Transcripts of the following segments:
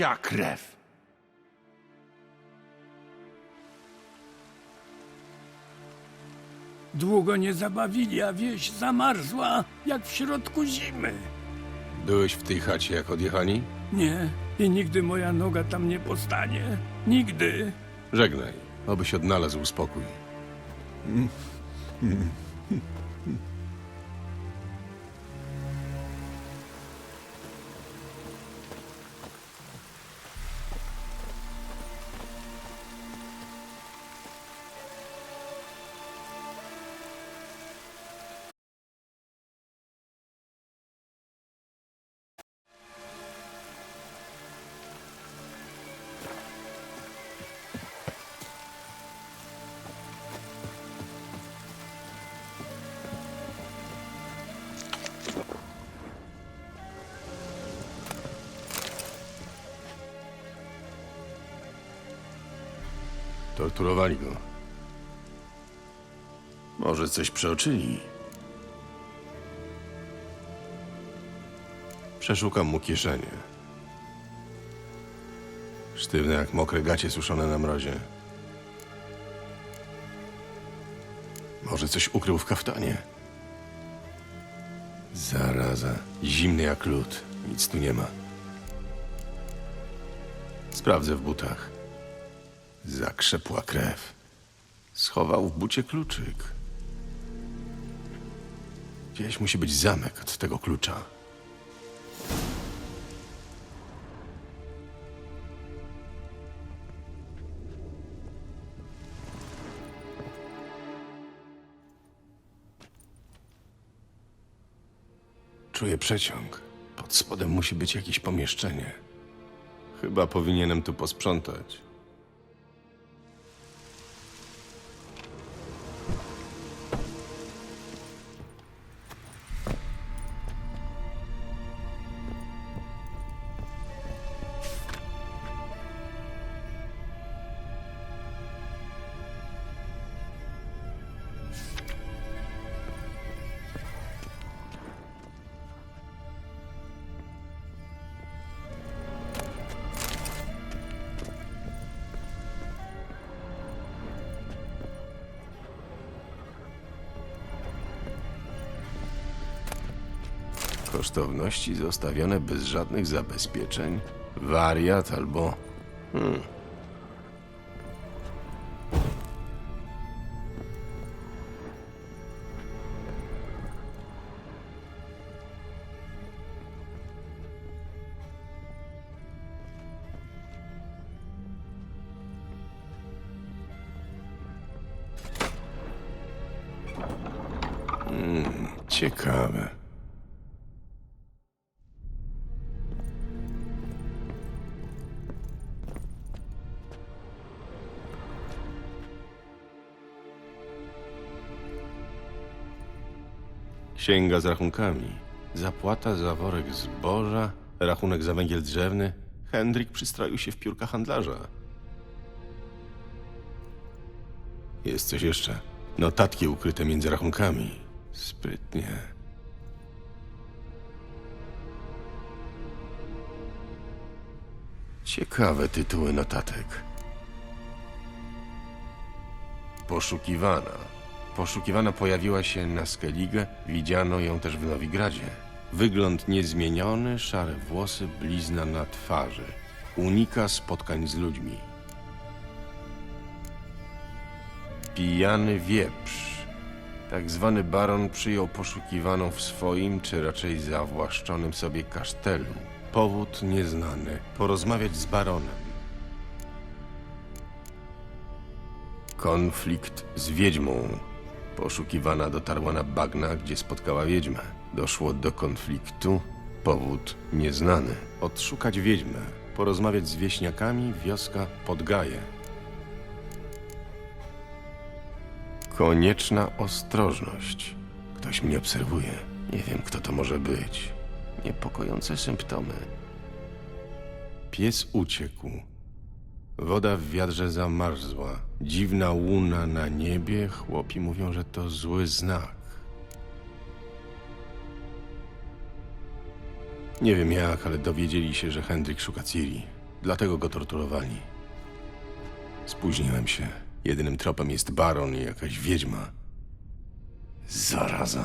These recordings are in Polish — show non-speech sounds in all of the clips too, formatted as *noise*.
Psia krew. Długo nie zabawili, a wieś zamarzła jak w środku zimy. Byłeś w tej chacie, jak odjechali? Nie, i nigdy moja noga tam nie postanie. Nigdy. Żegnaj, obyś odnalazł spokój. *laughs* Torturowali go. Może coś przeoczyli. Przeszukam mu kieszenie. Sztywne jak mokre gacie suszone na mrozie. Może coś ukrył w kaftanie. Zaraza. Zimny jak lód. Nic tu nie ma. Sprawdzę w butach. Zakrzepła krew. Schował w bucie kluczyk. Gdzieś musi być zamek od tego klucza. Czuję przeciąg. Pod spodem musi być jakieś pomieszczenie. Chyba powinienem tu posprzątać. Kosztowności zostawione bez żadnych zabezpieczeń? Wariat albo. Hmm. Hmm, ciekawe. Księga z rachunkami. Zapłata za worek zboża, rachunek za węgiel drzewny. Hendrik przystroił się w piórka handlarza. Jest coś jeszcze. Notatki ukryte między rachunkami. Sprytnie. Ciekawe tytuły notatek. Poszukiwana. Poszukiwana pojawiła się na Skellige, widziano ją też w Nowigradzie. Wygląd niezmieniony, szare włosy, blizna na twarzy. Unika spotkań z ludźmi. Pijany wieprz. Tak zwany baron przyjął poszukiwaną w swoim, czy raczej zawłaszczonym sobie kasztelu. Powód nieznany. Porozmawiać z baronem. Konflikt z wiedźmą. Poszukiwana dotarła na bagna, gdzie spotkała wiedźmę. Doszło do konfliktu. Powód nieznany. Odszukać wiedźmę. Porozmawiać z wieśniakami. Wioska Podgaje. Konieczna ostrożność. Ktoś mnie obserwuje. Nie wiem, kto to może być. Niepokojące symptomy. Pies uciekł. Woda w wiadrze zamarzła. Dziwna łuna na niebie. Chłopi mówią, że to zły znak. Nie wiem jak, ale dowiedzieli się, że Hendrik szuka Ciri. Dlatego go torturowali. Spóźniłem się. Jedynym tropem jest baron i jakaś wiedźma. Zaraza.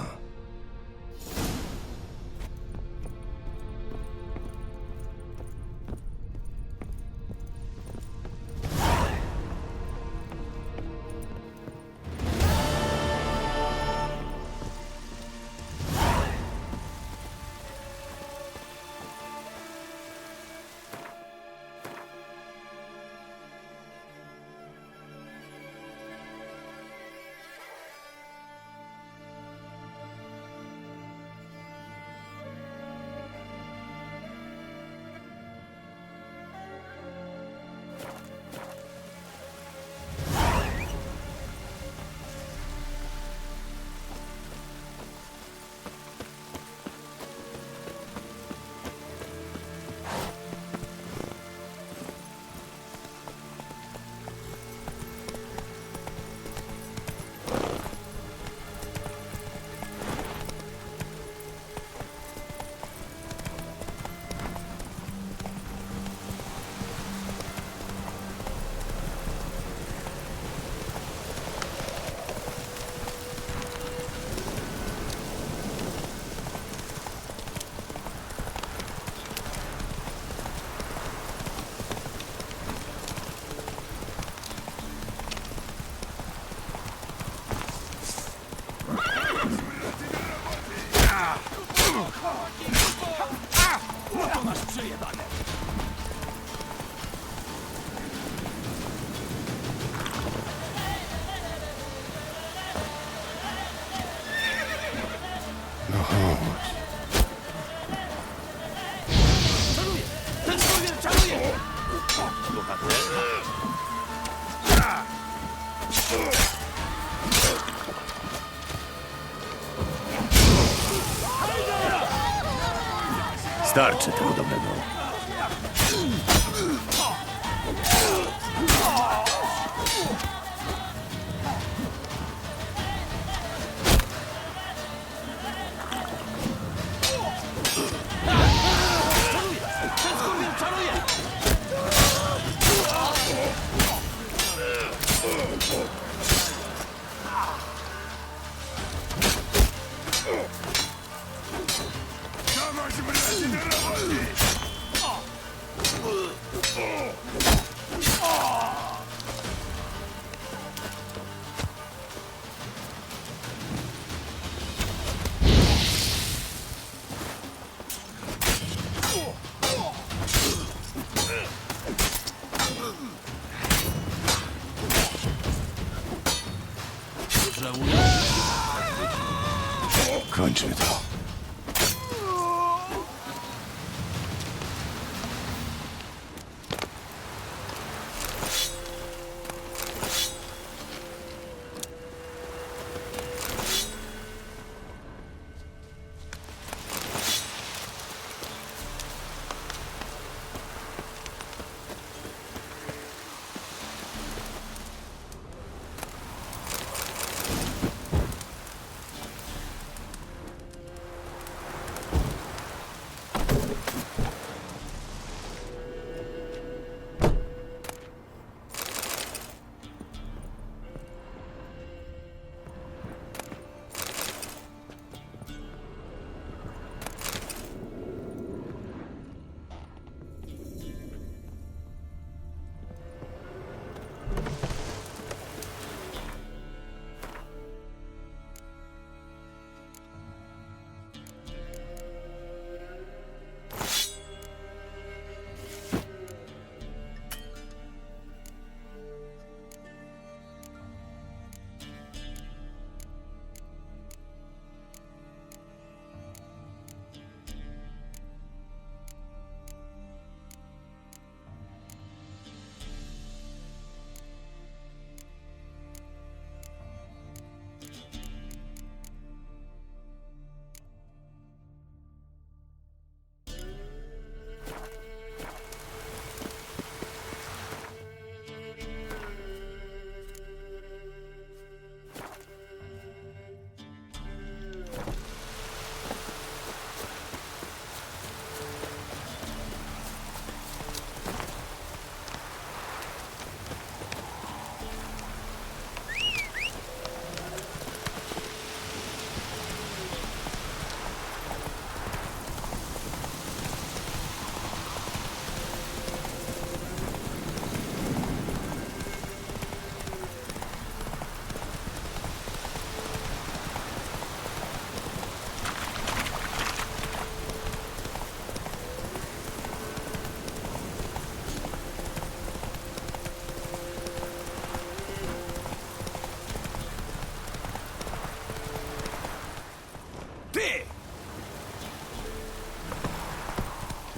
Starczy tego dobrego.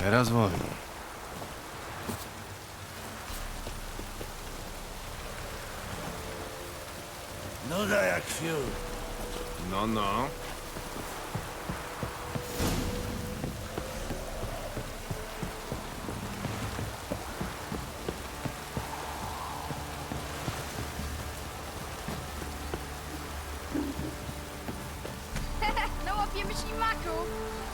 Teraz wolno. Nuda jak fiut. No, no. *laughs* No łapiemy ślimaków!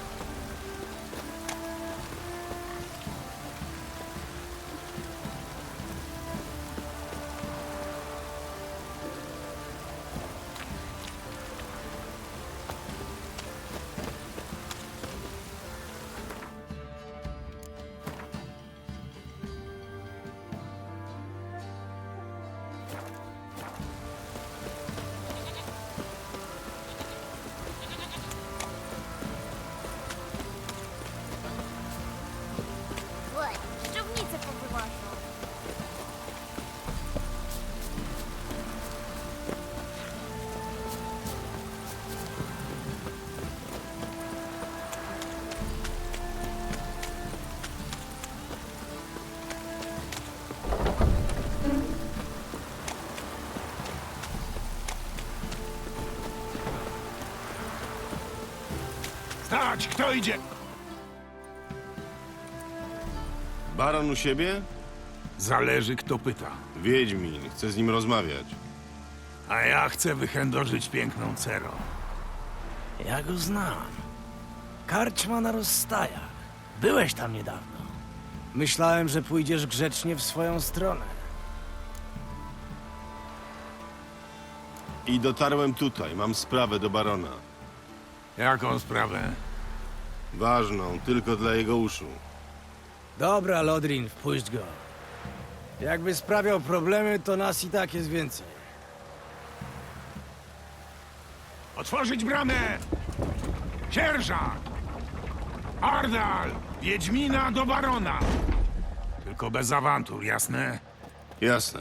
Stać, kto idzie? Baron u siebie? Zależy, kto pyta. Wiedźmin, chcę z nim rozmawiać. A ja chcę wychędożyć piękną cerą. Ja go znam. Karczma na rozstajach. Byłeś tam niedawno. Myślałem, że pójdziesz grzecznie w swoją stronę. I dotarłem tutaj, mam sprawę do barona. Jaką sprawę? Ważną, tylko dla jego uszu. Dobra, Lodrin, wpuść go. Jakby sprawiał problemy, to nas i tak jest więcej. Otworzyć bramę! Sierżant! Ardal! Wiedźmina do barona! Tylko bez awantur, jasne? Jasne.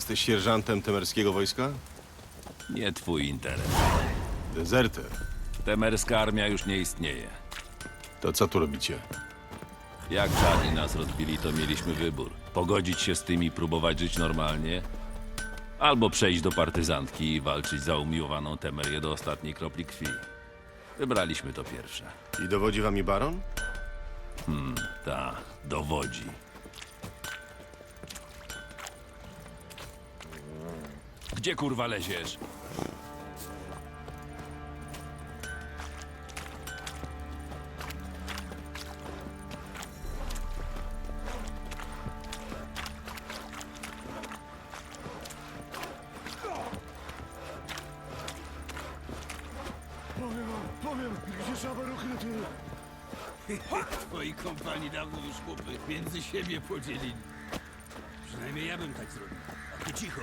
Jesteś sierżantem temerskiego wojska? Nie twój interes. Dezerter. Temerska armia już nie istnieje. To co tu robicie? Jak czarni nas rozbili, to mieliśmy wybór. Pogodzić się z tym i próbować żyć normalnie, albo przejść do partyzantki i walczyć za umiłowaną Temerię do ostatniej kropli krwi. Wybraliśmy to pierwsze. I dowodzi wami baron? Ta, dowodzi. Gdzie kurwa leziesz? *laughs* Twoi kompani dawno już chłopy między siebie podzielili. Przynajmniej ja bym tak zrobił. A ty cicho,